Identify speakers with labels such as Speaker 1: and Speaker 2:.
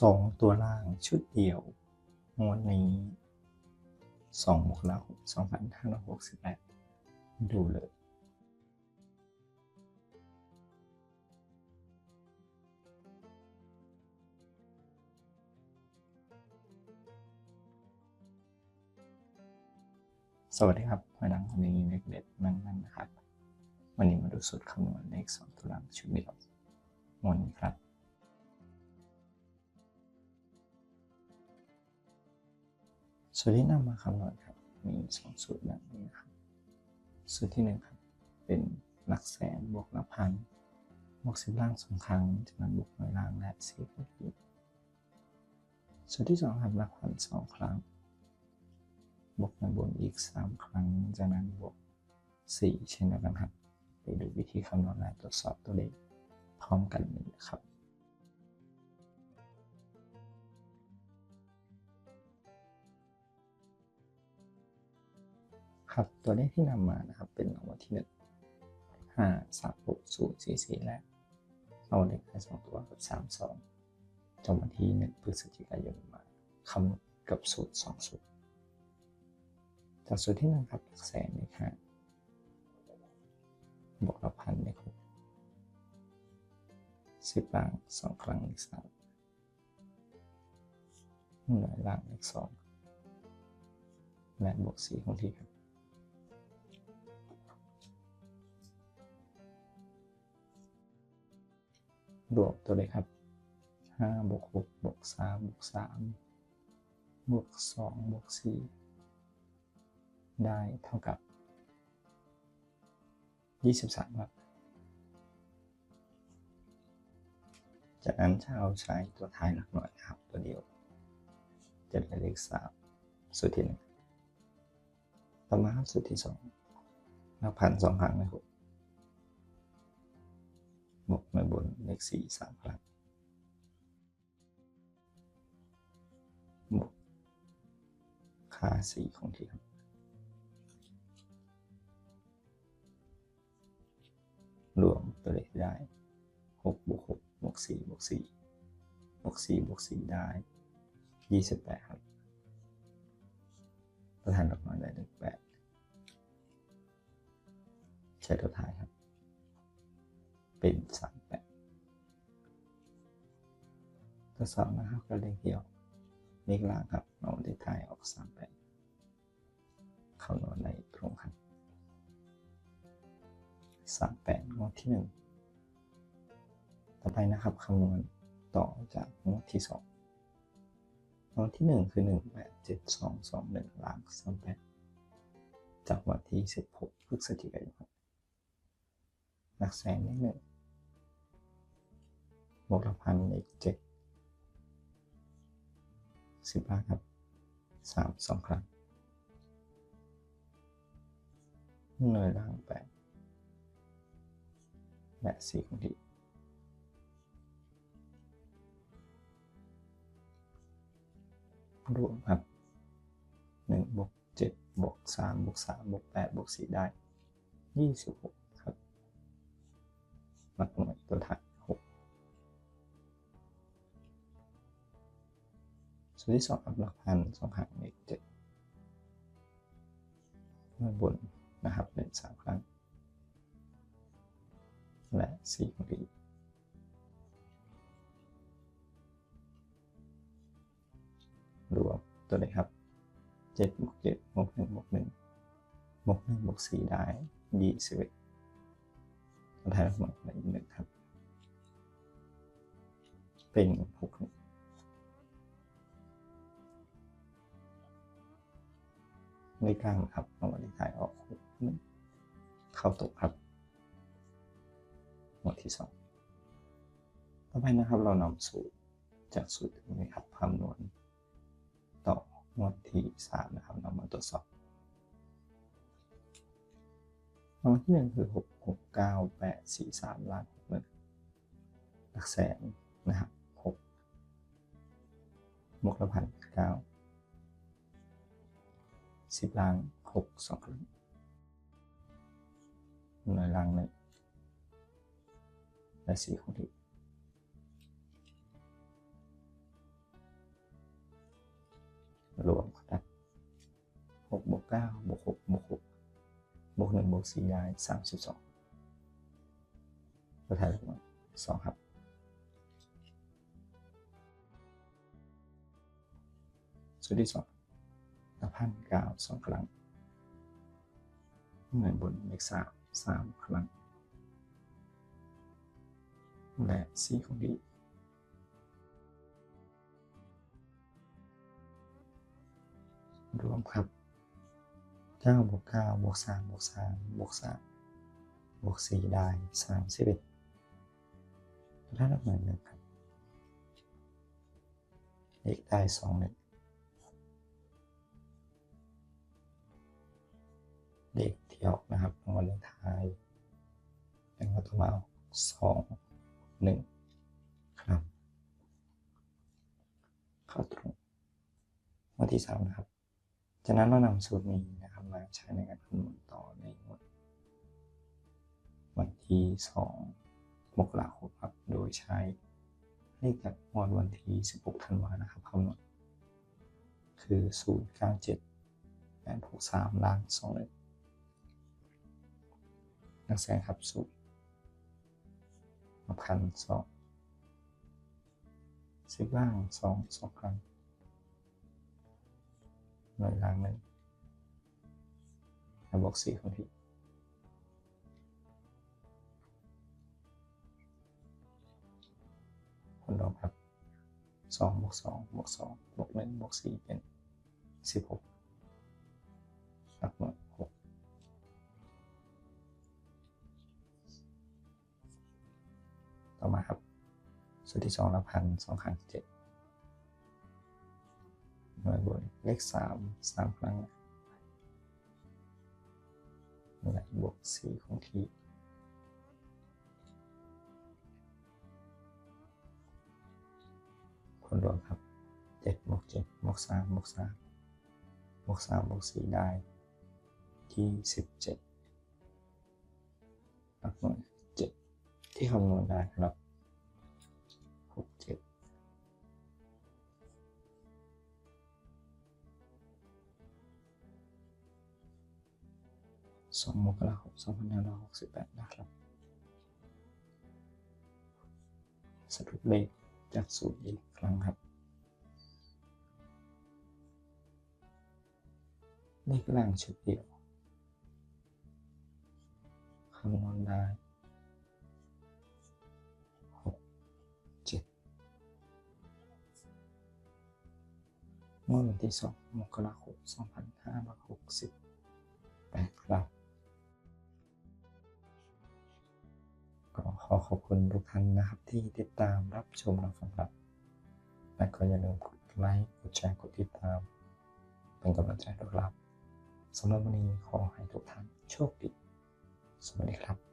Speaker 1: สองตัวล่างชุดเดียวงวดนี้สองมกราคมสองพันห้าร้อยหกสิบแปดดูเลยสวัสดีครับพนังคนนี้เล็กเด็ดนั่งนั่นนะครับ วันนี้มาดูสูตรคำนวณเลขสองตัวล่างชุดเดียวงวดนี้ครับ สูตรที่นำมาคำนวณครับ มีสองสูตรแบบนี้นะครับสูตรที่หนึ่งครับ เป็นหลักแสนบวกหลักพันบวกสิบล่างสองครั้งจากนั้นบวกหน่วยล่างและสิบอีกสูตรที่สองครับหลักพันสองครั้ง บวกหน่วยบนอีกสามครั้ง จากนั้นบวกสี่เช่นเดียวกันครับ ไปดูวิธีคำนวณและตรวจสอบตัวเลขพร้อมกันเลยนะครับ ครับ ตัวเลขที่นำมานะครับเป็นรางวัลที่หนึ่งห้าสามหกศูนย์สี่สี่และเอาเลขท้ายสองตัวกับสามสองจำวันที่หนึ่งพฤศจิกายนมาคำกับสูตรสองสูตรจากสูตรที่หนึ่งครับหลักแสนเลขห้าบวกหลักพันเลขหกสิบล่างสองครั้งเลขสามหน่วยล่างเลขสองและบวกสี่คงที่ครับ บวกตัวเลยครับห้าบวกหกบวกสามบวกสามบวกสองบวกสี่ได้เท่ากับยี่สิบสามครับ จากนั้นจะเอาใช้ตัวท้ายหลักหน่วยนะครับ ตัวเดียวจะได้เลขสามสูตรที่หนึ่งต่อมาครับสูตรที่สองหลักพันสองครั้งนะครับ บวกมาบนเลขสี่สามครั้งบวกค่าสี่ของที่ครับรวมตัวเลขได้หกบวกหกบวกสี่บวกสี่บวกสี่บวกสี่ได้ยี่สิบแปดครับ ประธานดอกไม้ได้เลขแปดใช้ตัวท้ายครับ เป็นสามแปดตัวสองนะครับก็เลขเดียวเลขล่างครับเอาเลขท้ายออกสามแปดเข้านอนในตรงครับสามแปดงวดที่หนึ่งต่อไปนะครับคำนวณต่อจากงวดที่สองงวดที่หนึ่งคือหนึ่งแปดเจ็ดสองสองหนึ่งล่างสามแปดจากวันที่สิบหกพฤศจิกายนครับหลักแสนเลขหนึ่ง บวกละพันอีกเจ็ดสิบห้าครับสามสองครั้งหน่วยล่างแปดและสี่ของที่รวมครับหนึ่งบวกเจ็ดบวกสามบวกสามบวกแปดบวกสี่ได้ยี่สิบหกครับหลักหน่วยตัวท้า ส่วนที่สองครับหลักพันสองหางเลขเจ็ดด้านบนนะครับเป็นสามครั้ง และสี่ของดีรวมตัวเลขครับเจ็ดบวกเจ็ดบวกหนึ่งบวกหนึ่งบวกหนึ่งบวกสี่ได้ยี่สิบเอ็ดตัวท้ายทั้งหมดเป็นหนึ่งครับ เป็นหกหนึ่ง ไม่กล้างครับเอาวันที่ถ่ายออกเข้าตกครับ หมวดที่สองต่อไปนะครับเรานำสูตรจากสูตรนี้ครับคำนวณต่อหมวดที่สามนะครับนำมาตรวจสอบรางวัลที่หนึ่งคือหกหกเก้าแปดสี่สามล้านหกหมื่นหลักแสนนะครับหกบวกละพันเก้า สิบล้างหกสองครั้งหน่วยล้างหนึ่งและสี่ของที่รวมกันหกบวกเก้าบวกหกบวกหกบวกหนึ่งบวกสี่ได้สามสิบสองก็ถ่ายลงมาสองครับสุดที่สอง นับพันเก้าสองครั้งหน่วยบนเลขสามสามครั้ง และสี่ของดีรวมครับเก้าบวกเก้าบวกสามบวกสามบวกสามบวกสี่ได้สามสิบเอ็ดได้รับหน่วยหนึ่งครับเลขได้สองหนึ่ง ที่ออกนะครับรางวัลเลขท้ายเป็นวัตถุมาสองหนึ่งครับ เข้าตรงวันที่สามนะครับ จากนั้นเรานำสูตรนี้นะครับมาใช้ในการคำนวณต่อในงวดวันที่สองมกราคมครับ โดยใช้เลขจากงวดวันที่16ธันวานะครับคำนวณคือ0 9 7 8 6 3ล้าน2เลยนั กแสดงครับสูตรมาพันสองสิบล่างสองสองครั้งหน่วยล่างหนึ่งแล้วบวกสี่ของพี่ผลรวมครับสองบวกสองบวกสองบวกหนึ่งบวกสี่เป็นสิบหกหลักหน่วย สูตรที่สองละพันสองครั้งเจ็ดหน่วยบนเลขสามสามครั้งและบวกสี่ของที่ผลรวมครับเจ็ดบวกเจ็ดบวกสามบวกสามบวกสามบวกสี่ได้ที่สิบเจ็ดหลักหน่วยเจ็ดที่คำนวณได้ครับ 2มกราคม2568 นะครับสรุปเลขจากสูตรอีกครั้งครับ เลขล่างชุดเดียวคำนวณได้เมื่อวันที่ 2 มกราคม 2568 ครับ ขอขอบคุณทุกท่านนะครับที่ติดตามรับชมรับฟังครับและก็อย่าลืมกดไลค์ กดแชร์ กดติดตาม เป็นกำลังใจด้วยครับสำหรับวันนี้ขอให้ทุกท่านโชคดี สวัสดีครับ